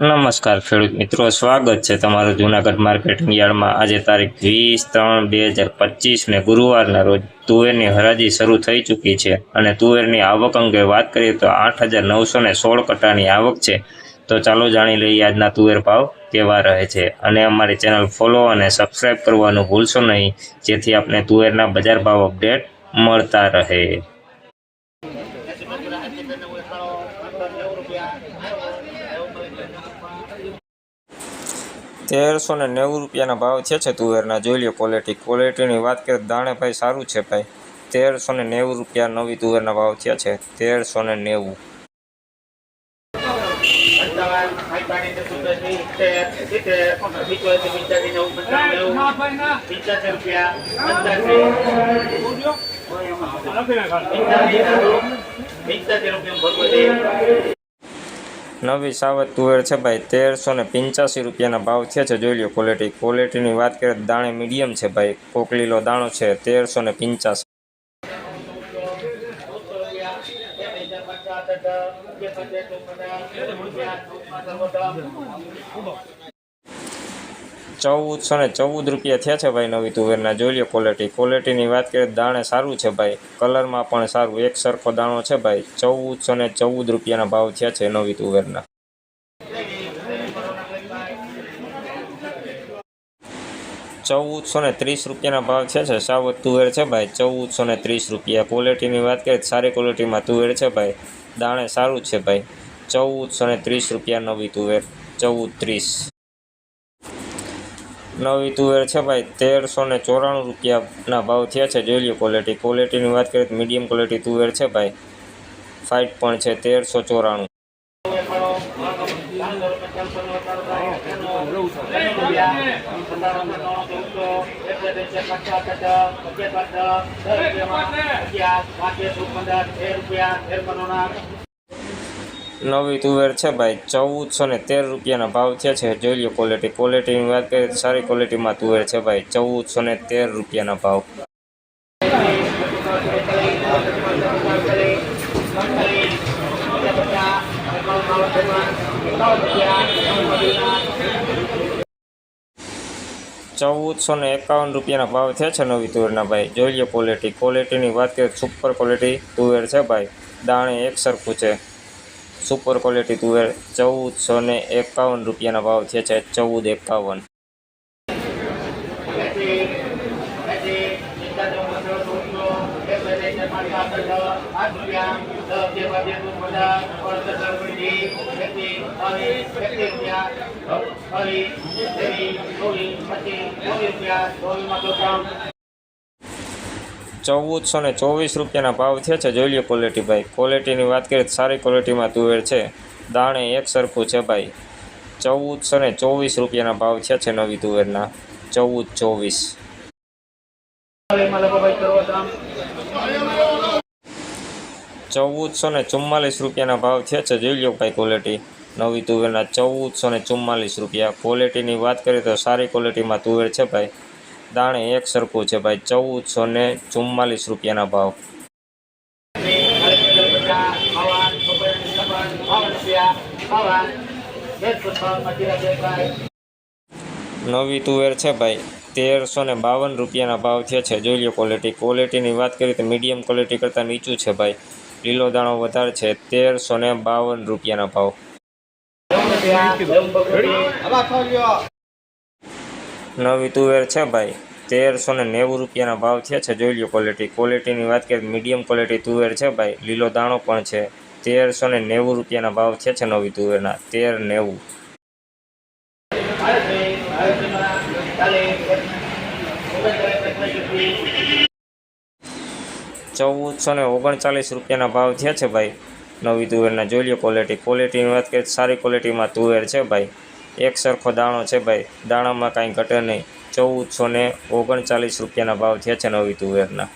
નમસ્કાર ખેડૂત મિત્રો, સ્વાગત છે તમારું જૂનાગઢ માર્કેટિંગ યાર્ડમાં. આજે તારીખ વીસ ત્રણ બે હજાર પચીસને ગુરુવારના રોજ તુવેરની હરાજી શરૂ થઈ ચૂકી છે. અને તુવેરની આવક અંગે વાત કરીએ તો આઠ હજાર નવસો ને સોળ કટાની આવક છે. તો ચાલો જાણી લઈએ આજના તુવેર ભાવ કેવા રહે છે. અને અમારી ચેનલ ફોલો અને સબસ્ક્રાઈબ કરવાનું ભૂલશો નહીં, જેથી આપને તુવેરના બજાર ભાવ અપડેટ મળતા રહે. તેરસો ને નેવું રૂપિયાના ભાવ છે છે તુવેરના જોઈ લો ક્વોલિટી ક્વોલિટીની વાત કરીએ દાણે ભાઈ સારું છે ભાઈ તેરસો ને નેવું રૂપિયા નવી તુવેરના ભાવ થયા છે તેરસો ને નેવું રૂપિયા પંચ્યાસી પંચ્યાસી રૂપિયા ભગવતી નવી સાવત તુવેર છે ભાઈ, તેરસો ને પંચ્યાસી રૂપિયાના ભાવ છે છે. જોઈ લો ક્વોલિટી ક્વોલિટીની વાત કરીએ દાણે મીડિયમ છે ભાઈ. કોકલીલો દાણો છે, તેરસો ને પંચ્યાસી. ચૌદસો ને ચૌદ રૂપિયા થયા છે ભાઈ નવી તુવેરના. જોઈ લો ક્વોલિટી ક્વોલિટીની વાત કરીએ દાણે સારું છે ભાઈ. કલરમાં પણ સારું. એક સરખો દાણો છે ભાઈ. ચૌદસો ને ચૌદ રૂપિયાના ભાવ થયા છે નવી તુવેરના. ચૌદસો ને ત્રીસ રૂપિયાના ભાવ છે છે. સાવત તુવેર છે ભાઈ. ચૌદસો ને ત્રીસ રૂપિયા. ક્વોલિટીની વાત કરીએ સારી ક્વોલિટીમાં તુવેર છે ભાઈ. દાણે સારું છે ભાઈ. ચૌદસો ને ત્રીસ રૂપિયા નવી તુવેર. ચૌદ ત્રીસ. નવી તુવેર છે ભાઈ, તેરસો ને ચોરાણું રૂપિયાના ભાવ થયા છે જોઈ લો ક્વોલિટી ક્વોલિટીની વાત કરીએ તો મીડિયમ ક્વોલિટી તુવેર છે ભાઈ ફાઇટ પણ છે, તેરસો ચોરાણું. નવી તુવેર છે ભાઈ ચૌદસો ને તેર રૂપિયાના ભાવ થયા છે. જોઈ લો ક્વોલિટી ક્વોલિટીની વાત કરીએ તો સારી ક્વોલિટીમાં તુવેર છે ભાઈ ચૌદસો ને તેર રૂપિયાના ભાવ. ચૌદસો ને એકાવન રૂપિયાના ભાવ થયા છે નવી તુવેરના ભાઈ. જોઈ લો ક્વોલિટી ક્વોલિટીની વાત કરીએ સુપર ક્વોલિટી તુવેર છે ભાઈ. દાણે એક સરખું છે. સુપર ક્વોલિટી તુવેર ચૌદસો ને એકાવન રૂપિયાના ભાવ છે છે ચૌદ એકાવન ચૌદસો ને ચોવીસ રૂપિયાના ભાવ થયા છે. જોઈ લો ક્વોલિટી ભાઈ. ક્વોલિટીની વાત કરીએ તો સારી ક્વોલિટીમાં તુવેર છે. દાણે એક સરખું છે ભાઈ. ચૌદસો ને ચોવીસ રૂપિયાના ભાવ થયા છે નવી તુવેરના. ચૌદ ચોવીસ. ચૌદસો ને ચુમ્માલીસ રૂપિયાના ભાવ થયા છે. જોઈ લો ભાઈ ક્વોલિટી નવી તુવેરના ચૌદસો ને ચુમ્માલીસ રૂપિયા. ક્વોલિટીની વાત કરીએ તો સારી ક્વોલિટીમાં તુવેર છે ભાઈ. દાણે એક સરખું છે ભાઈ, ચૌદસો ને ચુમ્માલીસ રૂપિયાના ભાવ. નવી તુવેર છે ભાઈ, તેરસો ને બાવન રૂપિયાના ભાવ થયા છે. જોઈ લો ક્વોલિટી ક્વોલિટીની વાત કરીએ તો મીડિયમ ક્વોલિટી કરતાં નીચું છે ભાઈ. લીલો દાણો વધારે છે, તેરસો ને બાવન રૂપિયાના ભાવ. નવી તુવેર છે ભાઈ. તેરસો ને નેવું રૂપિયાના ભાવ થયા છે. જોઈ લો ક્વોલિટી ક્વોલિટીની વાત કરીએ મીડિયમ ક્વોલિટી તુવેર છે ભાઈ. લીલો દાણો પણ છે. તેરસો ને નેવું રૂપિયાના ભાવ થયા છે નવી તુવેરના. તેર નેવું. ચૌદસો ને ઓગણચાલીસ રૂપિયાના ભાવ થયા છે ભાઈ. નવી તુવેરના. જોઈ લો ક્વોલિટી ક્વોલિટીની વાત કરીએ સારી ક્વોલિટીમાં તુવેર છે ભાઈ. એક સરખો દાણો છે ભાઈ. દાણામાં કાંઈ ઘટે નહીં. ચૌદસો ને ઓગણચાલીસ રૂપિયાના ભાવ થયા છે નવી તુવેરના.